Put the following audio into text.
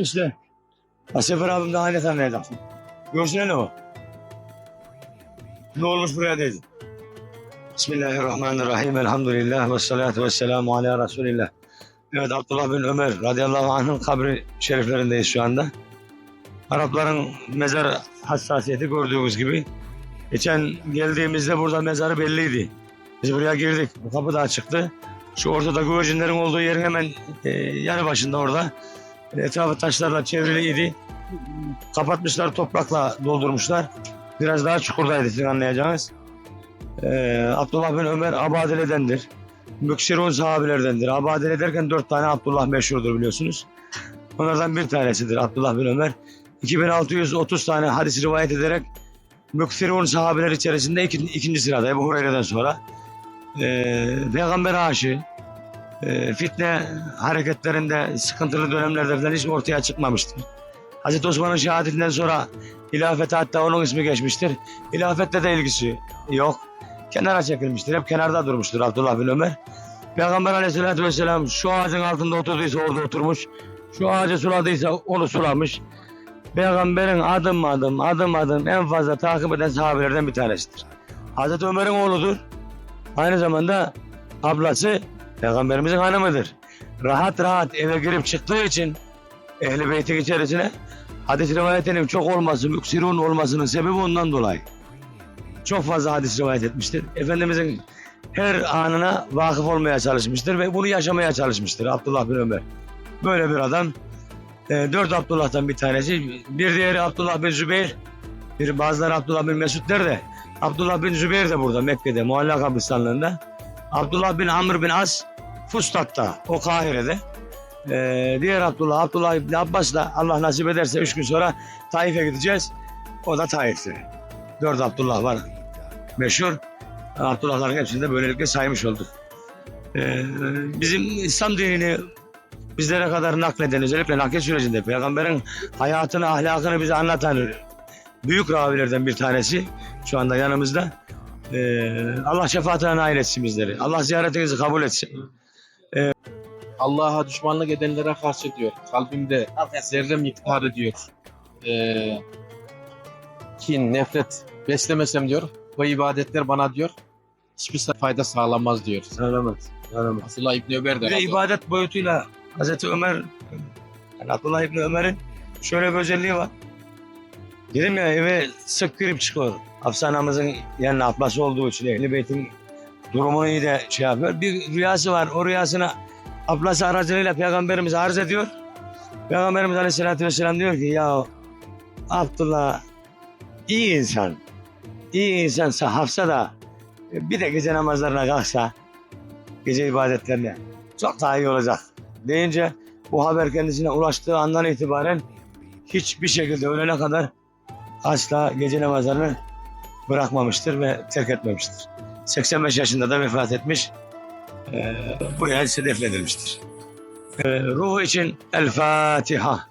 İşte. Asefer abim daha ne tanıyacak. Görsene ne o? Ne olmuş buraya dedi. Bismillahirrahmanirrahim. Elhamdülillah ve salatu ve selamu ala Resulillah. Evet Abdullah bin Ömer radıyallahu anh'ın kabri şeriflerindeyiz şu anda. Arapların mezar hassasiyeti gördüğümüz gibi. Geçen geldiğimizde burada mezarı belliydi. Biz buraya girdik. Bu kapı da açıktı. Şu ortada güvercinlerin olduğu yerin hemen e, yanı başında orada. Etrafı taşlarla çevriliydi. Kapatmışlar, toprakla doldurmuşlar. Biraz daha çukurdaydı sizin anlayacağınız. Ee, Abdullah bin Ömer Abadele'dendir. Müksirun sahabilerdendir. Abadele derken dört tane Abdullah meşhurdur biliyorsunuz. Onlardan bir tanesidir Abdullah bin Ömer. 2630 tane hadis rivayet ederek Müksirun sahabiler içerisinde iki, ikinci sırada Ebu Hureyre'den sonra. Ee, Peygamber aşığı, e, fitne hareketlerinde, sıkıntılı dönemlerde falan hiç ortaya çıkmamıştır. Hazreti Osman'ın şehadetinden sonra hilafete hatta onun ismi geçmiştir. Hilafetle de ilgisi yok. Kenara çekilmiştir. Hep kenarda durmuştur Abdullah bin Ömer. Peygamber aleyhissalatü vesselam şu ağacın altında oturduysa orada oturmuş. Şu ağacı suladıysa onu sulamış. Peygamberin adım adım adım adım en fazla takip eden sahabelerden bir tanesidir. Hazreti Ömer'in oğludur. Aynı zamanda ablası Peygamberimizin hanımıdır. Rahat rahat eve girip çıktığı için Ehl-i Beyt'in içerisine hadis rivayetinin çok olması, müksirun olmasının sebebi ondan dolayı. Çok fazla hadis rivayet etmiştir. Efendimizin her anına vakıf olmaya çalışmıştır ve bunu yaşamaya çalışmıştır Abdullah bin Ömer. Böyle bir adam. E, dört Abdullah'tan bir tanesi. Bir diğeri Abdullah bin Zübeyir. Bir bazıları Abdullah bin Mesud der de Abdullah bin Zübeyir de burada Mekke'de Mualla kabristanlığında. Abdullah bin Amr bin As Fustat'ta o Kahire'de. Ee, diğer Abdullah, Abdullah İbni Abbas da Allah nasip ederse üç gün sonra Taif'e gideceğiz. O da Taif'te. Dört Abdullah var meşhur. Abdullahların hepsini de böylelikle saymış olduk. Ee, bizim İslam dinini bizlere kadar nakleden özellikle nakil sürecinde peygamberin hayatını, ahlakını bize anlatan büyük ravilerden bir tanesi şu anda yanımızda. Ee, Allah şefaatine nail etsin bizleri. Allah ziyaretinizi kabul etsin. Allah'a düşmanlık edenlere karşı diyor. Kalbimde zerre miktarı diyor. Ee, kin, nefret beslemesem diyor. Bu ibadetler bana diyor. Hiçbir fayda sağlamaz diyor. Selamet. Selamet. Abdullah İbni Ömer de. Ve ibadet boyutuyla Hazreti Ömer, yani Abdullah İbni Ömer'in şöyle bir özelliği var. Dedim ya eve sık girip çıkıyor. Afsanamızın yanına ablası olduğu için Ehl-i Beyt'in durumunu iyi de şey yapıyor. Bir rüyası var. O rüyasına ablası aracılığıyla Peygamberimize arz ediyor. Peygamberimiz Aleyhisselatü Vesselam diyor ki ya Abdullah iyi insan. iyi insansa Hafsa da bir de gece namazlarına kalksa gece ibadetlerine çok daha iyi olacak deyince bu haber kendisine ulaştığı andan itibaren hiçbir şekilde ölene kadar asla gece namazlarını bırakmamıştır ve terk etmemiştir. 85 yaşında da vefat etmiş. Ee, buraya defnedilmiştir. Ee, ruhu için El Fatiha.